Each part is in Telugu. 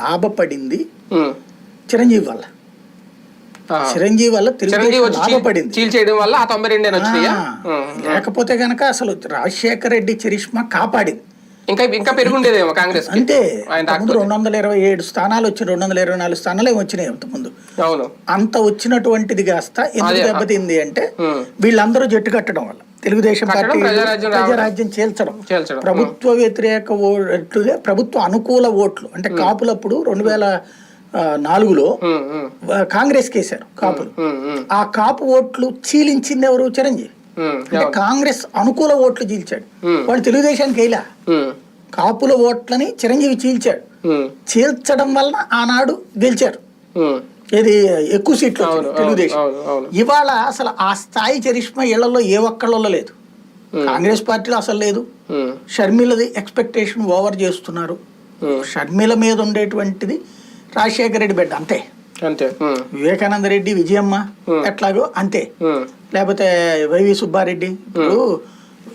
లాభపడింది. చిరంజీవి వల్ల. చిరంజీవి వల్ల తెలుగుదేశం లాభపడింది చీల్ చేయడం వల్ల ఆ తొంభై రెండు. లేకపోతే గనక అసలు రాజశేఖర రెడ్డి చరిష్మా కాపాడింది ఇంకా ఇంకా పెరుగుండేదేమో కాంగ్రెస్ అంతే. ముందు రెండు వందల ఇరవై ఏడు స్థానాలు వచ్చి రెండు వందల ఇరవై నాలుగు స్థానాలు ఏమో వచ్చినాయి అంతకుముందు. అవును. అంత వచ్చినటువంటిది కాస్త ఎందుకు దెబ్బతింది అంటే. వీళ్ళందరూ జట్టు కట్టడం వల్ల. తెలుగుదేశం పార్టీ ప్రజారాజ్యం చేల్చడం. ప్రభుత్వ వ్యతిరేక ఓట్లుగా ప్రభుత్వ అనుకూల ఓట్లు. అంటే కాపులప్పుడు రెండు వేల నాలుగులో కాంగ్రెస్ కేసారు కాపులు. ఆ కాపు ఓట్లు చీలించింది ఎవరు? చిరంజీవి. అంటే కాంగ్రెస్ అనుకూల ఓట్లు చీల్చాడు. వాళ్ళు తెలుగుదేశానికి ఉమ్, కాపుల ఓట్లని చిరంజీవి చీల్చాడు. చీల్చడం వలన ఆనాడు గెలిచారు. ఏది ఎక్కువ సీట్లు తెలుగుదేశం. ఇవాళ అసలు ఆ స్థాయి చరిష్మా ఇళ్ళలో ఏ ఒక్కళ్ళలో లేదు. కాంగ్రెస్ పార్టీలో అసలు లేదు. షర్మిలది ఎక్స్పెక్టేషన్ ఓవర్ చేస్తున్నారు. షర్మిల మీద ఉండేటువంటిది రాజశేఖర రెడ్డి బిడ్డ అంతే. అంతే. వివేకానంద రెడ్డి విజయమ్మ ఎట్లాగో అంతే. లేకపోతే వైవి సుబ్బారెడ్డి. ఇప్పుడు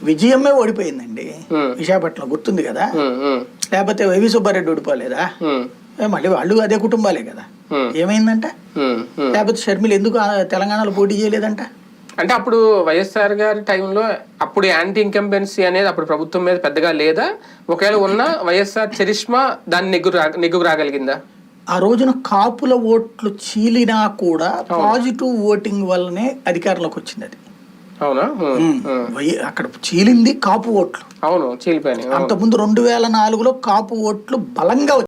విజయమ్మే ఓడిపోయిందండి. విశాఖపట్నం గుర్తుంది కదా? లేకపోతే వైవి సుబ్బారెడ్డి ఓడిపోలేదా? మళ్ళీ వాళ్ళు అదే కుటుంబాలే కదా. ఏమైందంట. లేకపోతే షర్మిల ఎందుకు తెలంగాణలో పోటీ చేయలేదంట? అంటే అప్పుడు వైఎస్ఆర్ గారి టైంలో అప్పుడు యాంటీ ఇంకంబెన్సీ అనేది అప్పుడు ప్రభుత్వం మీద పెద్దగా లేదా? ఒకవేళ ఉన్న వైఎస్ఆర్ చరిష్మా దాన్ని నెగ్గు నెగ్గుకు రాగలిగిందా? ఆ రోజున కాపుల ఓట్లు చీలినా కూడా పాజిటివ్ ఓటింగ్ వల్లనే అధికారంలోకి వచ్చింది అది. అవునా? అక్కడ చీలింది కాపు ఓట్లు. అవును చీలిపోయినాయి. అవును. అంతకుముందు రెండు వేల నాలుగులో కాపు ఓట్లు బలంగా